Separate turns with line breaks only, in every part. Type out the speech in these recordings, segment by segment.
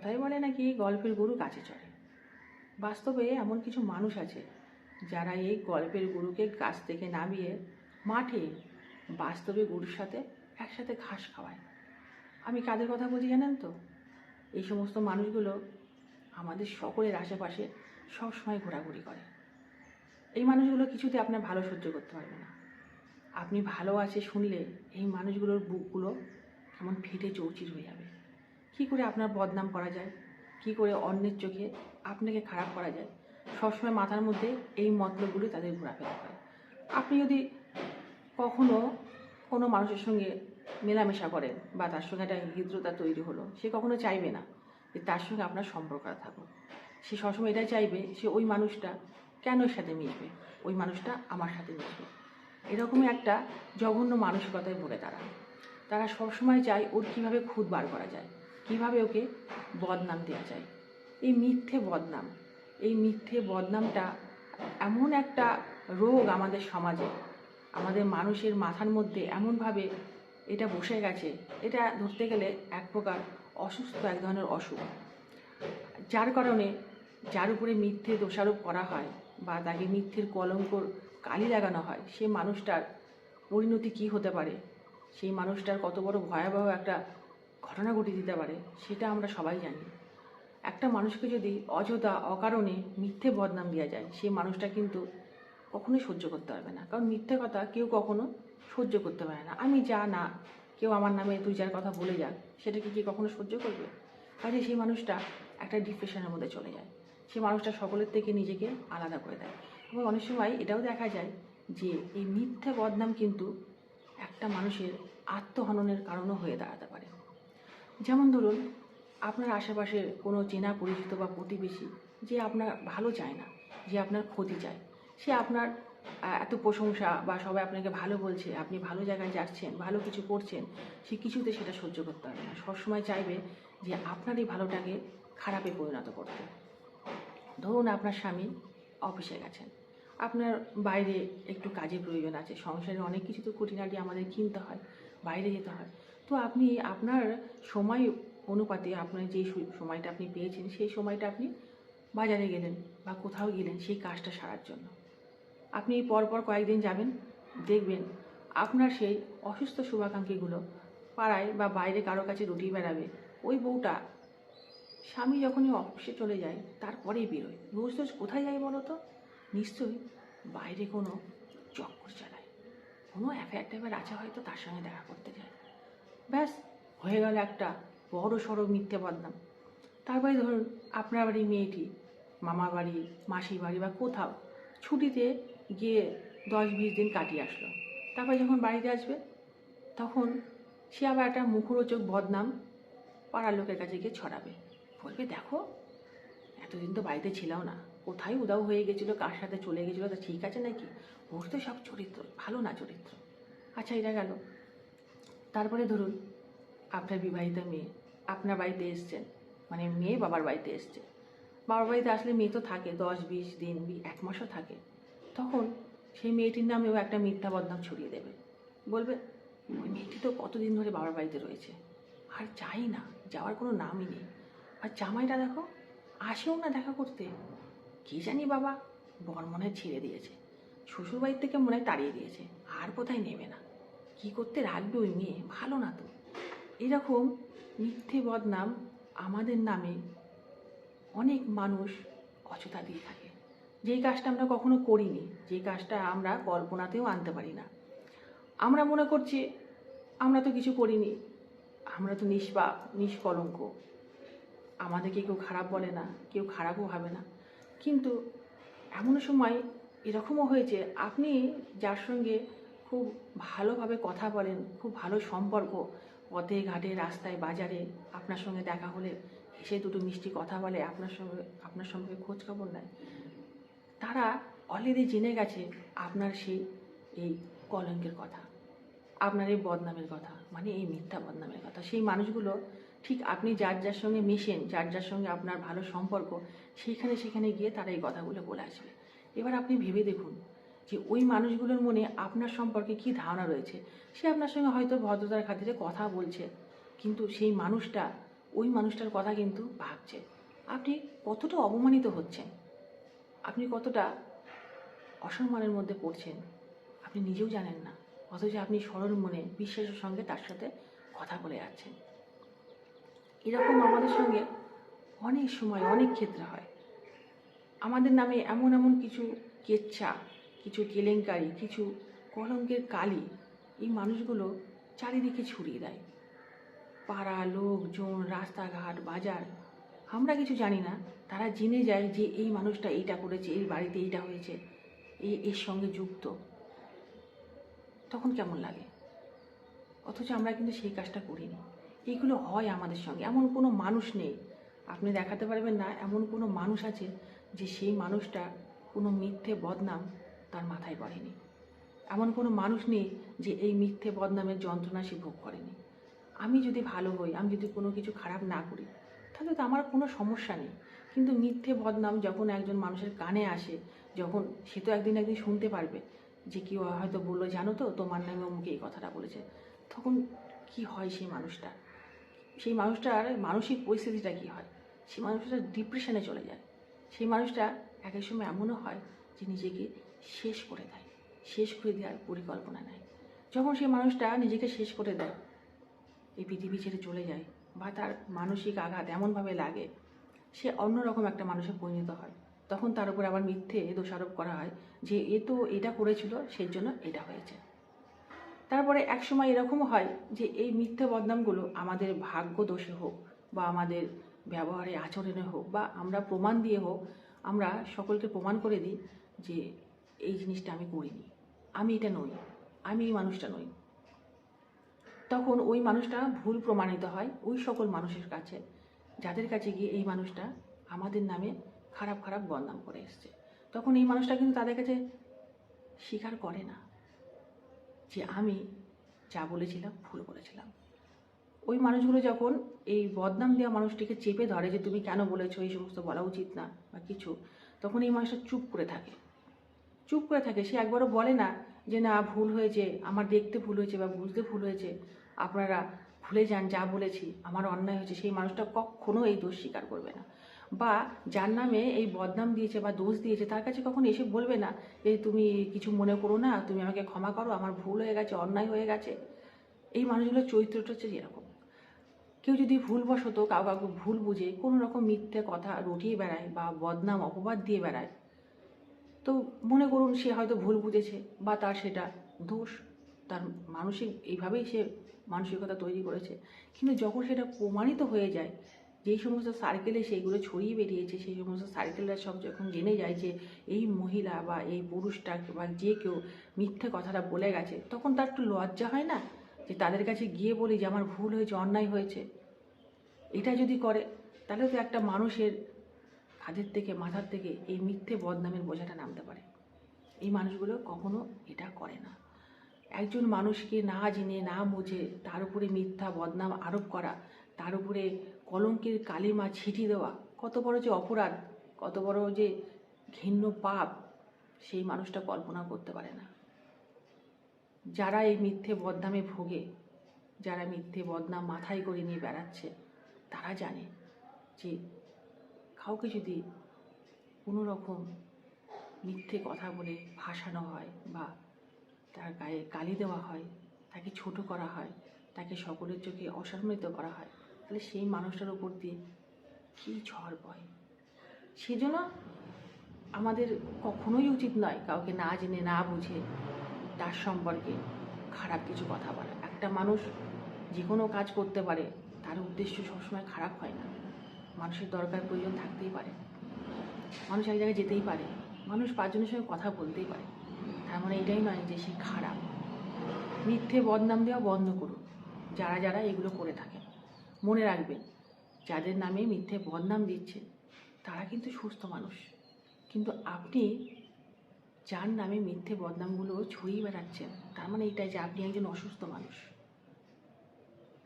কথায় বলে নাকি গল্পের গরু গাছে চড়ে বাস্তবে এমন কিছু মানুষ আছে যারা এই গল্পের গরুকে গাছ থেকে নামিয়ে মাঠে বাস্তবে গরুর সাথে একসাথে ঘাস খাওয়ায়। আমি কাদের কথা বলছি জানেন তো? এই সমস্ত মানুষগুলো আমাদের সকলের আশেপাশে সবসময় ঘোরাঘুরি করে। এই মানুষগুলো কিছুতে আপনার ভালো সহ্য করতে পারবে না। আপনি ভালো আছে শুনলে এই মানুষগুলোর বুকগুলো কেমন ফেটে চৌচির হয়ে যাবে। কি করে আপনার বদনাম করা যায়? কি করে অন্যের চোখে আপনাকে খারাপ করা যায়? সবসময় মাথার মধ্যে এই মতলবগুলো তাদের ঘোরাফেরা করে আপনি যদি কখনো কোনো মানুষের সঙ্গে মেলামেশা করেন বা তার সঙ্গে একটা হৃদ্রতা তৈরি হলো, সে কখনো চাইবে না যে তার সঙ্গে আপনার সম্পর্কটা থাকুক। সে সবসময় এটাই চাইবে সে ওই মানুষটা কেন সাথে মিশবে? ওই মানুষটা আমার সাথে মিশবে। এরকমই একটা জঘন্য মানসিকতায় ভোগে তারা। তারা সবসময় চায় ওর কীভাবে খুদ বার করা যায়। কীভাবে ওকে বদনাম দেওয়া যায়? এই মিথ্যে বদনাম, এই মিথ্যে বদনামটা এমন একটা রোগ আমাদের সমাজে, আমাদের মানুষের মাথার মধ্যে এমনভাবে এটা বসে গেছে। এটা ধরতে গেলে এক প্রকার অসুস্থ, এক ধরনের অসুখ। যার কারণে যার উপরে মিথ্যে দোষারোপ করা হয় বা তাকে মিথ্যের কলঙ্কর কালি লাগানো হয়, সে মানুষটার পরিণতি কী হতে পারে? সেই মানুষটার কত বড় ভয়াবহ একটা ঘটনা ঘটিয়ে দিতে পারে, সেটা আমরা সবাই জানি। একটা মানুষকে যদি অযথা, অকারণে মিথ্যে বদনাম দেওয়া যায় সেই মানুষটা কিন্তু কখনোই সহ্য করতে পারবে না। কারণ মিথ্যে কথা কেউ কখনো সহ্য করতে পারে না। আমি যা না, কেউ আমার নামে তুই যার কথা বলে যাক, সেটাকে কি কখনো সহ্য করবে? কাজে সেই মানুষটা একটা ডিপ্রেশনের মধ্যে চলে যায়। সেই মানুষটা সকলের থেকে নিজেকে আলাদা করে দেয়। এবং অনেক সময় এটাও দেখা যায় যে এই মিথ্যে বদনাম কিন্তু একটা মানুষের আত্মহননের কারণও হয়ে দাঁড়াতে পারে। যেমন ধরুন, আপনার আশেপাশে কোনো চেনা পরিচিত বা প্রতিবেশী যে আপনার ভালো চায় না, যে আপনার ক্ষতি চায়, সে আপনার এত প্রশংসা বা সবাই আপনাকে ভালো বলছে, আপনি ভালো জায়গায় যাচ্ছেন, ভালো কিছু করছেন, সে কিছুতে সেটা সহ্য করতে পারবে না। সবসময় চাইবে যে আপনার এই ভালোটাকে খারাপে পরিণত করতে। ধরুন আপনার স্বামী অফিসে গেছেন, আপনার বাইরে একটু কাজের প্রয়োজন আছে সংসারে অনেক কিছু তো খুঁটিনাটি আমাদের কিনতে হয়, বাইরে যেতে হয়। তো আপনি আপনার সময় অনুপাতে আপনার যে সময়টা আপনি পেয়েছেন, সেই সময়টা আপনি বাজারে গেলেন বা কোথাও গেলেন সেই কাজটা সারার জন্য। আপনি পরপর কয়েকদিন যাবেন, দেখবেন আপনার সেই অসুস্থ শুভাকাঙ্ক্ষীগুলো পাড়ায় বা বাইরে কারও কাছে রুটি বেড়াবে, ওই বউটা স্বামী যখনই অফিসে চলে যায়, তারপরেই বেরোয়। রোজ কোথায় যায় বলো তো? নিশ্চয়ই বাইরে কোনো চক্কর চালায়। কোনো অ্যাফেয়ার ট্যাফেয়ার আছে হয়তো তার সঙ্গে দেখা করতে যায়। ব্যাস, হয়ে গেল একটা বড় সড়ো মিথ্যে বদনাম। তারপরে ধরুন, আপনার বাড়ির মেয়েটি, মামার বাড়ি, মাসির বাড়ি বা কোথাও ছুটিতে গিয়ে দশ বিশ দিন কাটিয়ে আসলো। তারপরে যখন বাড়িতে আসবে, তখন সে আবার একটা মুখরোচক বদনাম পাড়ার লোকের কাছে গিয়ে ছড়াবে। বলবে, দেখো, এতদিন তো বাড়িতে ছিলাম না। কোথায় উদাও হয়ে গেছিল, কার সাথে চলে গেছিল, তা ঠিক আছে নাকি? ওর তো সব চরিত্র, ভালো না চরিত্র। আচ্ছা এটা গেল। তারপরে ধরুন, আপনার বিবাহিত মেয়ে, আপনার বাড়িতে এসছেন মানে মেয়ে বাবার বাড়িতে এসছে। বাবার বাড়িতে আসলে মেয়ে তো থাকে, দশ, বিশ, দিন এক মাসও থাকে। তখন সেই মেয়েটির নামেও একটা মিথ্যা বদনাম ছড়িয়ে দেবে। বলবে, ওই মেয়েটি তো কতদিন ধরে বাবার বাড়িতে রয়েছে। আর যাই না, যাওয়ার কোনো নামই নেই। আর জামাইটা দেখো, আসেও না দেখা করতে। কি জানি বাবা, বর মনে ছেড়ে দিয়েছে। শ্বশুর বাড়ির থেকে মনে হয় তাড়িয়ে দিয়েছে। আর কোথায় নেবে না? কি করতে রাখবে ওই মেয়ে? ভালো না তো। এরকম মিথ্যে বদনাম আমাদের নামে অনেক মানুষ অযথা দিয়ে থাকে। যেই কাজটা আমরা কখনো করিনি, যেই কাজটা আমরা কল্পনাতেও আনতে পারি না। আমরা মনে করছি, আমরা তো কিছু করিনি, আমরা তো নিষ্পাপ, নিষ্কলঙ্ক। আমাদেরকে কেউ খারাপ বলে না, কেউ খারাপও ভাবে না। কিন্তু এমন সময় এরকমও হয়েছে, আপনি যার সঙ্গে খুব ভালোভাবে কথা বলেন, খুব ভালো সম্পর্ক। পথে, ঘাটে, রাস্তায়, বাজারে আপনার সঙ্গে দেখা হলে এসে দুটো মিষ্টি কথা বলে, আপনার সঙ্গে আপনার সঙ্গে খোঁজ খবর নেয়। তারা অলরেডি জেনে গেছে আপনার সেই, এই কলঙ্কের কথা, আপনার এই বদনামের কথা মানে এই মিথ্যা বদনামের কথা। সেই মানুষগুলো ঠিক আপনি যার যার সঙ্গে মেশেন, যার যার সঙ্গে আপনার ভালো সম্পর্ক, সেইখানে সেখানে গিয়ে তারা এই কথাগুলো বলে আসবে। এবার আপনি ভেবে দেখুন যে ওই মানুষগুলোর মনে আপনার সম্পর্কে কী ধারণা রয়েছে? সে আপনার সঙ্গে হয়তো ভদ্রতার খাতিরে কথা বলছে, কিন্তু সেই মানুষটা, ওই মানুষটার কথা কিন্তু ভাবছে। আপনি কতটা অপমানিত হচ্ছেন? আপনি কতটা অসম্মানের মধ্যে পড়ছেন? আপনি নিজেও জানেন না, অথচ আপনি সরল মনে বিশ্বাসের সঙ্গে তার সাথে কথা বলে যাচ্ছেন। এরকম আমাদের সঙ্গে অনেক সময়, অনেক ক্ষেত্রে হয়। আমাদের নামে এমন এমন কিছু কেচ্ছা কিছু কেলেঙ্কারি, কিছু কলঙ্কের কালি এই মানুষগুলো চারিদিকে ছড়িয়ে দেয়। পাড়া, লোকজন, রাস্তাঘাট, বাজার, আমরা কিছু জানি না। তারা জেনে যায় যে এই মানুষটা এইটা করেছে, এই বাড়িতে এইটা হয়েছে, এই, এর সঙ্গে যুক্ত। তখন কেমন লাগে? অথচ আমরা কিন্তু সেই কাজটা করিনি। এইগুলো হয় আমাদের সঙ্গে। এমন কোনো মানুষ নেই। আপনি দেখাতে পারবেন না, এমন কোনো মানুষ আছে যে সেই মানুষটা কোনো মিথ্যে বদনাম তার মাথায় পড়েনি। এমন কোনো মানুষ নেই যে এই মিথ্যে বদনামের যন্ত্রণা সে ভোগ করেনি। আমি যদি ভালো হই, আমি যদি কোনো কিছু খারাপ না করি, তাহলে তো আমার কোনো সমস্যা নেই। কিন্তু মিথ্যে বদনাম যখন একজন মানুষের কানে আসে, যখন সে তো একদিন একদিন শুনতে পারবে যে কেউ হয়তো বলল, জানো তো, তোমার নামে অমুকে এই কথাটা বলেছে। তখন কি হয় সেই মানুষটা? সেই মানুষটার মানসিক পরিস্থিতিটা কি হয়? সেই মানুষটা ডিপ্রেশনে চলে যায়। সেই মানুষটা এক এক সময় এমনও হয় যে নিজেকে শেষ করে দেয়। শেষ করে দেওয়ার পরিকল্পনা নেয়। যখন সেই মানুষটা নিজেকে শেষ করে দেয়, এই পৃথিবী ছেড়ে চলে যায় বা তার মানসিক আঘাত এমনভাবে লাগে, সে অন্যরকম একটা মানুষে পরিণত হয়। তখন তার উপর আবার মিথ্যে দোষারোপ করা হয় যে, এ তো এটা করেছিল, সেই জন্য এটা হয়েছে। তারপরে এক সময় এরকমও হয় যে, এই মিথ্যে বদনামগুলো আমাদের ভাগ্য দোষে হোক বা আমাদের ব্যবহারে, আচরণে হোক বা আমরা প্রমাণ দিয়ে হোক, আমরা সকলকে প্রমাণ করে দিই যে এই জিনিসটা আমি করিনি। আমি এটা নই। আমি এই মানুষটা নই। তখন ওই মানুষটা ভুল প্রমাণিত হয় ওই সকল মানুষের কাছে, যাদের কাছে গিয়ে এই মানুষটা আমাদের নামে খারাপ খারাপ বদনাম করে এসছে। তখন এই মানুষটা কিন্তু তাদের কাছে স্বীকার করে না যে আমি যা বলেছিলাম, ভুল বলেছিলাম। ওই মানুষগুলো যখন এই বদনাম দেওয়া মানুষটিকে চেপে ধরে যে তুমি কেন বলেছ, এই সমস্ত বলা উচিত না বা কিছু, তখন এই মানুষটা চুপ করে থাকে। চুপ করে থাকে। সে একবারও বলে না যে, না, ভুল হয়েছে। আমার দেখতে ভুল হয়েছে বা বুঝতে ভুল হয়েছে। আপনারা ভুলে যান যা বলেছি। আমার অন্যায় হয়েছে। সেই মানুষটা কখনো এই দোষ স্বীকার করবে না। বা যার নামে এই বদনাম দিয়েছে বা দোষ দিয়েছে, তার কাছে কখনো এসে বলবে না যে, তুমি কিছু মনে করো না। তুমি আমাকে ক্ষমা করো। আমার ভুল হয়ে গেছে, অন্যায় হয়ে গেছে। এই মানুষগুলোর চরিত্রটা হচ্ছে যেরকম। কেউ যদি ভুলবশত কাউ কাউকে ভুল বুঝে, কোনো রকম মিথ্যে কথা রটিয়ে বেড়ায় বা বদনাম, অপবাদ দিয়ে বেড়ায় তো মনে করুন সে হয়তো ভুল বুঝেছে বা তার সেটা দোষ, তার মানসিক, এইভাবেই সে মানসিকতা তৈরি করেছে। কিন্তু যখন সেটা প্রমাণিত হয়ে যায়, যেই সমস্ত সার্কেলে সেইগুলো ছড়িয়ে বেরিয়েছে, সেই সমস্ত সার্কেলরা সব যখন জেনে যায় যে এই মহিলা বা এই পুরুষটা বা যে কেউ মিথ্যে কথাটা বলে গেছে, তখন তার একটু লজ্জা হয় না? যে তাদের কাছে গিয়ে বলি যে আমার ভুল হয়েছে, অন্যায় হয়েছে। এটা যদি করে, তাহলে তো একটা মানুষের কাঁধের থেকে মাথার থেকে এই মিথ্যে বদনামের বোঝাটা নামতে পারে। এই মানুষগুলো কখনো এটা করে না। একজন মানুষকে না জেনে, না বুঝে তার উপরে মিথ্যা, বদনাম আরোপ করা, তার উপরে কলঙ্কের কালিমা ছিটিয়ে দেওয়া, কত বড় যে অপরাধ, কত বড় যে ঘৃণ্য পাপ, সেই মানুষটা কল্পনা করতে পারে না। যারা এই মিথ্যে বদনামে ভোগে, যারা মিথ্যে বদনাম মাথায় করে নিয়ে বেড়াচ্ছে, তারা জানে যে কাউকে যদি কোনো রকম মিথ্যে কথা বলে ভাসানো হয় বা তার গায়ে গালি দেওয়া হয়, তাকে ছোট করা হয়, তাকে সকলের চোখে অসম্মানিত করা হয়, তাহলে সেই মানুষটার উপর দিয়ে কী ঝড় বয়? সেজন্য আমাদের কখনোই উচিত নয় কাউকে না জেনে, না বুঝে তার সম্পর্কে খারাপ কিছু কথা বলা। একটা মানুষ যে কোনো কাজ করতে পারে, তার উদ্দেশ্য সবসময় খারাপ হয় না। মানুষের দরকার প্রয়োজন থাকতেই পারে। মানুষ এক জায়গায় যেতেই পারে। মানুষ পাঁচজনের সঙ্গে কথা বলতেই পারে। তার মানে এটাই নয় যে সে খারাপ। মিথ্যে বদনাম দেওয়া বন্ধ করুন। যারা যারা এগুলো করে থাকেন, মনে রাখবেন, যাদের নামে মিথ্যে বদনাম দিচ্ছে, তারা কিন্তু সুস্থ মানুষ। কিন্তু আপনি যার নামে মিথ্যে বদনামগুলো ছড়িয়ে বেড়াচ্ছেন, তার মানে এটাই যে আপনি একজন অসুস্থ মানুষ।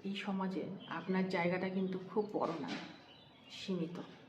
এই সমাজে আপনার জায়গাটা কিন্তু খুব বড় না। 死にと。